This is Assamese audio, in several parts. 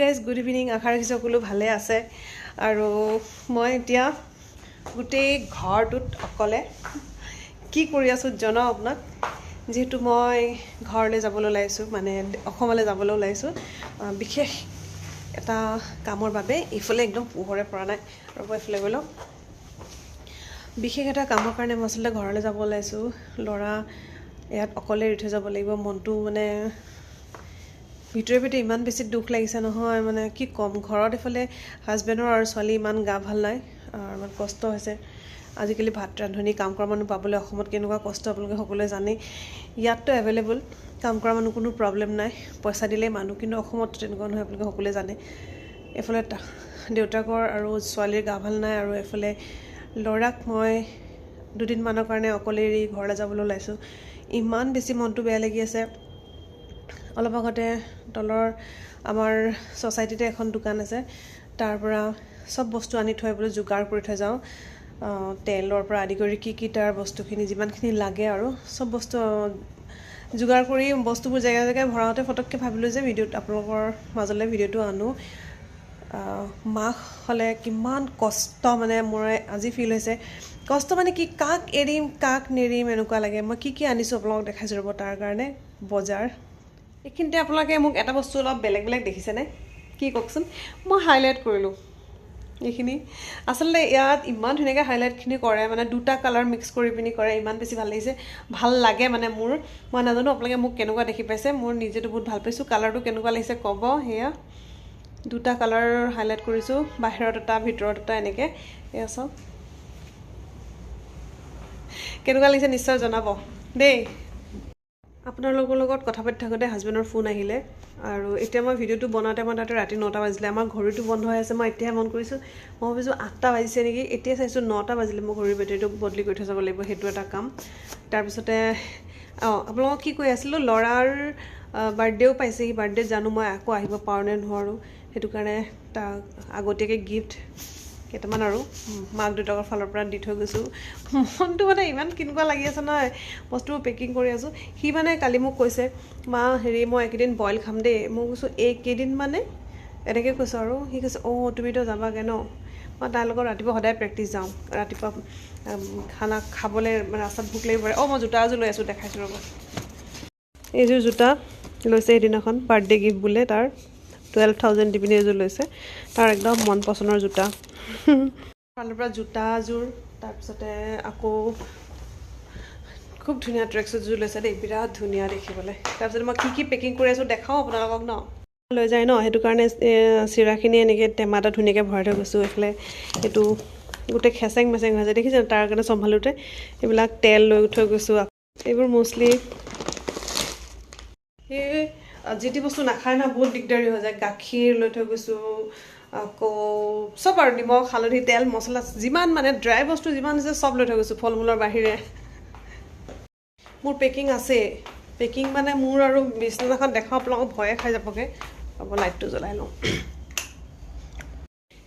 গাইজ গুড ইভিনিং আশা ৰাখিছোঁ সকলো ভালে আছে। আৰু মই এতিয়া গোটেই ঘৰটোত অকলে। কি কৰি আছোঁ জনাওঁ আপোনাক? যিহেতু মই ঘৰলৈ যাবলৈ ওলাইছোঁ মানে অসমলৈ যাবলৈ ওলাইছোঁ। বিশেষ এটা কামৰ বাবে। ইফালে একদম পোহৰে পৰা নাই। ৰ'ব এইফালে গৈ লওঁ। বিশেষ এটা কামৰ কাৰণে মই আচলতে ঘৰলৈ যাব ওলাইছোঁ। ল'ৰা ইয়াত অকলে এৰি থৈ যাব লাগিব। মনটো মানে ভিতৰে ভিতৰে ইমান বেছি দুখ লাগিছে নহয় মানে কি ক'ম ঘৰত এইফালে হাজবেণ্ডৰ আৰু ছোৱালী ইমান গা ভাল নাই ইমান কষ্ট হৈছে। আজিকালি ভাত ৰান্ধনি কাম কৰা মানুহ পাবলৈ অসমত কেনেকুৱা কষ্ট আপোনালোকে সকলোৱে জানেই। ইয়াততো এভেইলেবল কাম কৰা মানুহ কোনো প্ৰব্লেম নাই পইচা দিলেই মানুহ কিন্তু অসমত তেনেকুৱা নহয় আপোনালোকে সকলোৱে জানে। এইফালে দেউতাকৰ আৰু ছোৱালীৰ গা ভাল নাই আৰু এইফালে ল'ৰাক মই দুদিনমানৰ কাৰণে অকলে এৰি ঘৰলৈ যাবলৈ ওলাইছোঁ। ইমান বেছি মনটো বেয়া লাগি আছে। অলপ আগতে তলৰ আমাৰ ছ'চাইটিতে এখন দোকান আছে। তাৰ পৰা চব বস্তু আনি থৈ বোলো যোগাৰ কৰি থৈ যাওঁ। তেলৰ পৰা আদি কৰি কি কি তাৰ বস্তুখিনি যিমানখিনি লাগে আৰু চব বস্তু যোগাৰ কৰি বস্তুবোৰ জেগাই জেগাই ভৰাওঁতে ফটককৈ ভাবিলোঁ যে ভিডিঅ'ত আপোনালোকৰ মাজলৈ ভিডিঅ'টো আনো। মাক হ'লে কিমান কষ্ট মানে মোৰ আজি ফিল হৈছে। কষ্ট মানে কি কাক এৰিম কাক নেৰিম এনেকুৱা লাগে। মই কি কি আনিছোঁ আপোনালোকক দেখাইছোঁ ৰ'ব তাৰ কাৰণে বজাৰ। এইখিনিতে আপোনালোকে মোক এটা বস্তু অলপ বেলেগ বেলেগ দেখিছেনে? কি কওকচোন? মই হাইলাইট কৰিলোঁ। এইখিনি। আচলতে ইয়াত ইমান ধুনীয়াকৈ হাইলাইটখিনি কৰে মানে দুটা কালাৰ মিক্স কৰি পিনি কৰে ইমান বেছি ভাল লাগিছে। ভাল লাগে মানে মোৰ। মই নাজানো আপোনালোকে মোক কেনেকুৱা দেখি পাইছে। মোৰ নিজেতো বহুত ভাল পাইছোঁ। কালাৰটো কেনেকুৱা লাগিছে ক'ব? সেয়া। দুটা কালাৰ হাইলাইট কৰিছোঁ। বাহিৰত এটা ভিতৰত এটা এনেকৈ। এয়া চাওক। কেনেকুৱা লাগিছে নিশ্চয় জনাব। দেই। আপোনালোকৰ লগত কথা পাতি থাকোঁতে হাজবেণ্ডৰ ফোন আহিলে। আৰু এতিয়া মই ভিডিঅ'টো বনাওঁতে মই তাতে ৰাতি নটা বাজিলে। আমাৰ ঘড়ীটো বন্ধ হৈ আছে মই এতিয়াহে মন কৰিছোঁ। মই ভাবিছোঁ আঠটা বাজিছে নেকি? এতিয়া চাইছোঁ নটা বাজিলে মই ঘড়ীৰ বেটেৰীটো বদলি কৰি থৈ যাব লাগিব সেইটো এটা কাম। তাৰপিছতে অঁ আপোনালোকক কি কৈ আছিলোঁ? ল'ৰাৰ বাৰ্থডেও পাইছেহি বাৰ্থডে জানো মই আকৌ আহিব পাৰোঁ নে নোৱাৰোঁ। সেইটো কাৰণে তাক আগতীয়াকৈ গিফ্ট কেইটামান আৰু। মাক দেউতাকৰ ফালৰ পৰা দি থৈ গৈছোঁ। মনটো মানে ইমান কেনেকুৱা লাগি আছে নহয় বস্তুবোৰ পেকিং কৰি আছোঁ। সি মানে কালি মোক কৈছে মা হেৰি মই এইকেইদিন বইল খাম দেই। মই কৈছোঁ এইকেইদিন মানে? এনেকৈ কৈছোঁ আৰু। সি কৈছে অঁ তুমিতো যাবাগৈ ন? মই তাৰ লগত ৰাতিপুৱা সদায় প্ৰেক্টিচ যাওঁ। ৰাতিপুৱা খানা খাবলৈ ৰাস্তাত ভোক লাগিব পাৰে। অঁ মই জোতা এযোৰ লৈ আছোঁ দেখাইছোঁ ৰ'ব। এইযোৰ জোতা লৈছে সেইদিনাখন বাৰ্থডে গিফ্ট বোলে তাৰ। টুৱেল্ভ থাউজেণ্ড দি পিনি এইযোৰ লৈছে। তাৰ একদম মন পচন্দৰ জোতা। ফালৰ পৰা জোতাযোৰ তাৰপিছতে আকৌ খুব ধুনীয়া ট্ৰেক শ্বুটযোৰ লৈছে দেই বিৰাট ধুনীয়া দেখিবলৈ। তাৰপিছত মই কি কি পেকিং কৰি আছোঁ দেখাওঁ আপোনালোকক ন? লৈ যায় ন? সেইটো কাৰণে চিৰাখিনি এনেকৈ টেমা এটা ধুনীয়াকৈ ভৰাই থৈ গৈছোঁ। এইফালে এইটো গোটেই খেচেং মেচেং হৈ যায়। দেখিছে তাৰ কাৰণে চম্ভালোতে এইবিলাক তেল লৈ থৈ গৈছোঁ। এইবোৰ ম'ষ্টলি যি টি বস্তু নাখায় না বহুত দিগদাৰী হৈ যায়। গাখীৰ লৈ থৈ গৈছোঁ আকৌ চব আৰু নিমখ হালধি তেল মছলা যিমান মানে ড্ৰাই বস্তু যিমান আছে চব লৈ থৈ গৈছোঁ ফল মূলৰ বাহিৰে। মোৰ পেকিং আছে পেকিং মানে মোৰ আৰু বিছনাখন দেখাওঁ আপোনালোকক ভয়ে খাই যাবগৈ। হ'ব লাইটটো জ্বলাই লওঁ।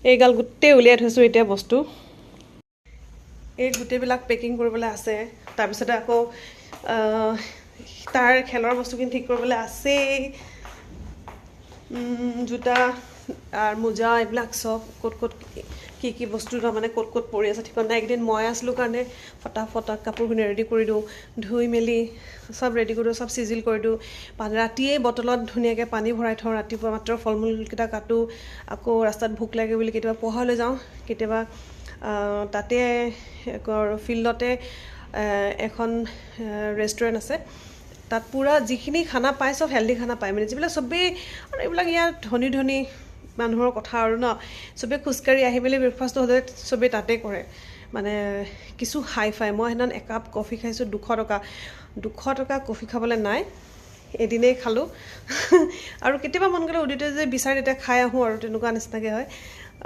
এইগাল গোটেই উলিয়াই থৈছোঁ এতিয়া বস্তু। এই গোটেইবিলাক পেকিং কৰিবলৈ আছে। তাৰপিছতে আকৌ তাৰ খেলৰ বস্তুখিনি ঠিক কৰিবলৈ আছেই। জোতা আৰু মোজা এইবিলাক চব ক'ত ক'ত কি কি বস্তু তাৰমানে ক'ত ক'ত পৰি আছে ঠিকনা নাই এইকেইদিন মই আছিলোঁ কাৰণে ফটাফট কাপোৰখিনি ৰেডি কৰি দিওঁ ধুই মেলি চব ৰেডি কৰি দিওঁ চব চিজিল কৰি দিওঁ। পানী ৰাতিয়েই বটলত ধুনীয়াকৈ পানী ভৰাই থওঁ ৰাতিপুৱা মাত্ৰ ফল মূলকেইটা কাটোঁ আকৌ ৰাস্তাত ভোক লাগে বুলি কেতিয়াবা পোহালৈ যাওঁ কেতিয়াবা তাতে ফিল্ডতে এখন ৰেষ্টুৰেণ্ট আছে। তাত পূৰা যিখিনি খানা পায় চব হেল্ডি খানা পায়। মানে যিবিলাক চবেই আৰু এইবিলাক ইয়াত ধনী ধনী মানুহৰ কথা আৰু ন চবেই খোজকাঢ়ি আহি মেলি ব্ৰেকফাষ্টটো হ'লে চবেই তাতে কৰে। মানে কিছু হাই ফাই মই সেইদিনা একাপ কফি খাইছোঁ দুশ টকা। দুশ টকা কফি খাবলৈ নাই। এদিনেই খালোঁ। আৰু কেতিয়াবা মন গ'লে উদিতে যে বিচাৰি তেতিয়া খাই আহোঁ আৰু তেনেকুৱা নিচিনাকৈ হয়।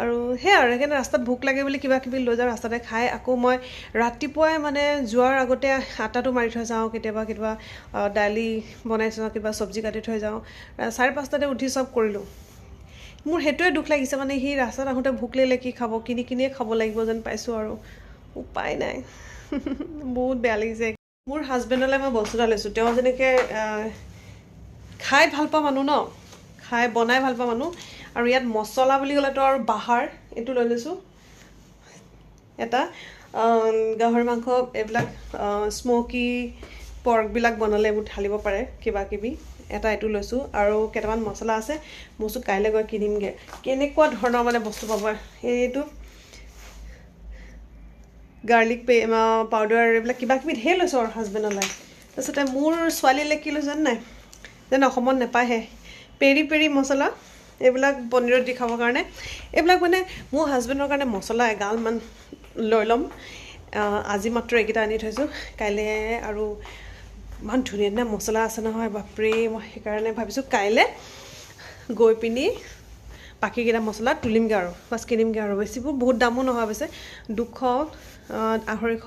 আৰু সেয়া আৰু সেইকাৰণে ৰাস্তাত ভোক লাগে বুলি কিবা কিবি লৈ যাওঁ ৰাস্তাতে খাই। আকৌ মই ৰাতিপুৱাই মানে যোৱাৰ আগতে আটাটো মাৰি থৈ যাওঁ কেতিয়াবা কেতিয়াবা দালি বনাই থৈ যাওঁ কিবা চব্জি কাটি থৈ যাওঁ। চাৰে পাঁচটাতে উঠি চব কৰিলোঁ। মোৰ সেইটোৱে দুখ লাগিছে মানে সি ৰাস্তাত আহোঁতে ভোক লাগিলে কি খাব কিনি কিনিয়ে খাব লাগিব যেন পাইছোঁ আৰু। উপায় নাই। বহুত বেয়া লাগিছে। মোৰ হাজবেণ্ডলৈ মই বস্তু এটা লৈছোঁ। তেওঁ যেনেকৈ খাই ভাল পোৱা মানুহ ন? খাই বনাই ভাল পোৱা মানুহ। আৰু ইয়াত মছলা বুলি ক'লেতো আৰু বাহাৰ এইটো লৈ লৈছোঁ। এটা গাহৰি মাংস এইবিলাক স্মকি পৰ্কবিলাক বনালে এইবোৰ ঢালিব পাৰে কিবা কিবি এটা এইটো লৈছোঁ। আৰু কেইটামান মছলা আছে কৈছোঁ কাইলৈ গৈ কিনিমগৈ। কেনেকুৱা ধৰণৰ মানে বস্তু পাব? এইটো গাৰ্লিক পে পাউডাৰ এইবিলাক কিবা কিবি ঢেৰ লৈছোঁ আৰু হাজবেণ্ডলৈ তাৰপিছতে মোৰ ছোৱালীলৈ কি লৈছোঁ নাই? যেন অসমত নাপায়হে পেৰি পেৰি মছলা এইবিলাক পনীৰত দি খাবৰ কাৰণে। এইবিলাক মানে মোৰ হাজবেণ্ডৰ কাৰণে মছলা এগালমান লৈ ল'ম। আজি মাত্ৰ এইকেইটা আনি থৈছোঁ। কাইলৈ আৰু ইমান ধুনীয়া ধুনীয়া মছলা আছে নহয় বাপৰে মই সেইকাৰণে ভাবিছোঁ কাইলৈ গৈ পিনি বাকীকেইটা মছলা তুলিমগৈ আৰু। বাছ কিনিমগৈ আৰু। বেছিবোৰ বহুত দামো নহয় অৱশ্যে। দুশ আঢ়ৈশ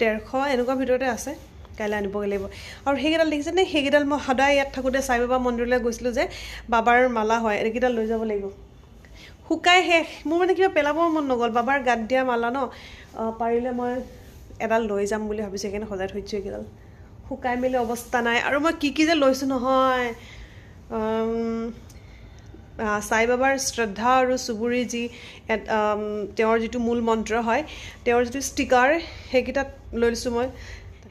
ডেৰশ এনেকুৱা ভিতৰতে আছে। কাইলৈ আনিবগৈ লাগিব। আৰু সেইকেইডাল দেখিছেনে সেইকেইডাল মই সদায় ইয়াত থাকোঁতে সাই বাবা মন্দিৰলৈ গৈছিলোঁ যে বাবাৰ মালা হয় এইকেইডাল লৈ যাব লাগিব। শুকাই শেষ। মোৰ মানে কিবা পেলাব মন নগ'ল। বাবাৰ গাত দিয়া মালা ন? পাৰিলে মই এডাল লৈ যাম বুলি ভাবিছোঁ সেইকাৰণে সজাই থৈ দিছোঁ এইকেইডাল। শুকাই মেলি অৱস্থা নাই। আৰু মই কি কি যে লৈছোঁ নহয়। সাই বাবাৰ শ্ৰদ্ধা আৰু চুবুৰী যি তেওঁৰ যিটো মূল মন্ত্ৰ হয় তেওঁৰ যিটো ষ্টিকাৰ সেইকেইটাত লৈ লৈছোঁ মই।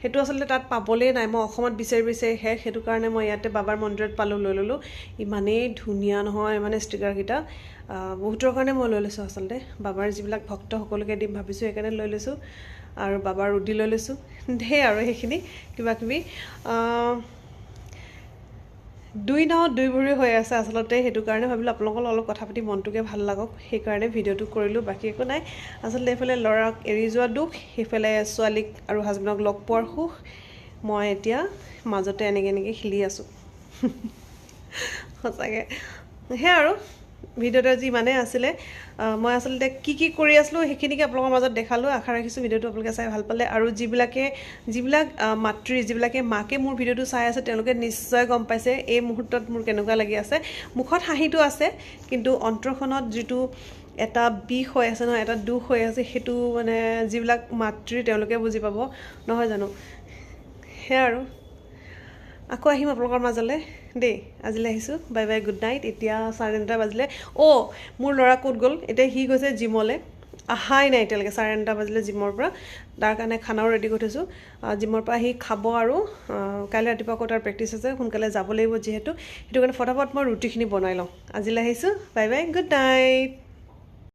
সেইটো আচলতে তাত পাবলেই নাই। মই অসমত বিচাৰি বিচাৰি শেষ সেইটো কাৰণে মই ইয়াতে বাবাৰ মন্দিৰত পালোঁ লৈ ল'লোঁ। ইমানেই ধুনীয়া নহয় মানে ষ্টিকাৰকেইটা। বহুতৰ কাৰণে মই লৈ লৈছোঁ আচলতে। বাবাৰ যিবিলাক ভক্ত সকলোকে দিম ভাবিছোঁ সেইকাৰণে লৈ লৈছোঁ। আৰু বাবাৰ ৰুটি লৈ লৈছোঁ। ধেৰ আৰু সেইখিনি কিবা কিবি আহ, দুই নাও দুই ভৰি হৈ আছে আচলতে সেইটো কাৰণে ভাবিলোঁ আপোনালোকৰ অলপ কথা পাতি মনটোকে ভাল লাগক। সেইকাৰণে ভিডিঅ'টো কৰিলোঁ বাকী একো নাই। আচলতে এইফালে ল'ৰাক এৰি যোৱা দুখ সেইফালে ছোৱালীক আৰু হাজবেণ্ডক লগ পোৱাৰ সুখ। মই এতিয়া মাজতে এনেকৈ এনেকৈ খেলি আছোঁ। সঁচাকৈ। সেয়া আৰু। ভিডিঅ'টো আজি ইমানেই আছিলে মই আচলতে কি কি কৰি আছিলোঁ সেইখিনিকে আপোনালোকৰ মাজত দেখালোঁ আশা ৰাখিছোঁ ভিডিঅ'টো আপোনালোকে চাই ভাল পালে। আৰু যিবিলাকে যিবিলাক মাতৃ যিবিলাকে মাকে মোৰ ভিডিঅ'টো চাই আছে তেওঁলোকে নিশ্চয় গম পাইছে এই মুহূৰ্তত মোৰ কেনেকুৱা লাগি আছে। মুখত হাঁহিটো আছে কিন্তু অন্তৰখনত যিটো এটা বিষ হৈ আছে নহয় এটা দুখ হৈ আছে সেইটো মানে যিবিলাক মাতৃ তেওঁলোকে বুজি পাব নহয় জানো? সেয়া আৰু। আকৌ আহিম আপোনালোকৰ মাজলৈ। দেই আজিলৈ আহিছোঁ। বাই বাই গুড নাইট এতিয়া চাৰে নটা বাজিলে। অ' মোৰ ল'ৰা ক'ত গ'ল? এতিয়া সি গৈছে জিমলৈ। অহাই নাই এতিয়ালৈকে চাৰে নটা বাজিলে জিমৰ পৰা। তাৰ কাৰণে খানাও ৰেডি কৰি থৈছোঁ। জিমৰ পৰা আহি খাব আৰু কাইলৈ ৰাতিপুৱা আকৌ তাৰ প্ৰেক্টিচ আছে সোনকালে যাব লাগিব যিহেতু। সেইটো কাৰণে ফটাফট মই ৰুটিখিনি বনাই লওঁ। আজিলৈ আহিছোঁ। Bye bye good night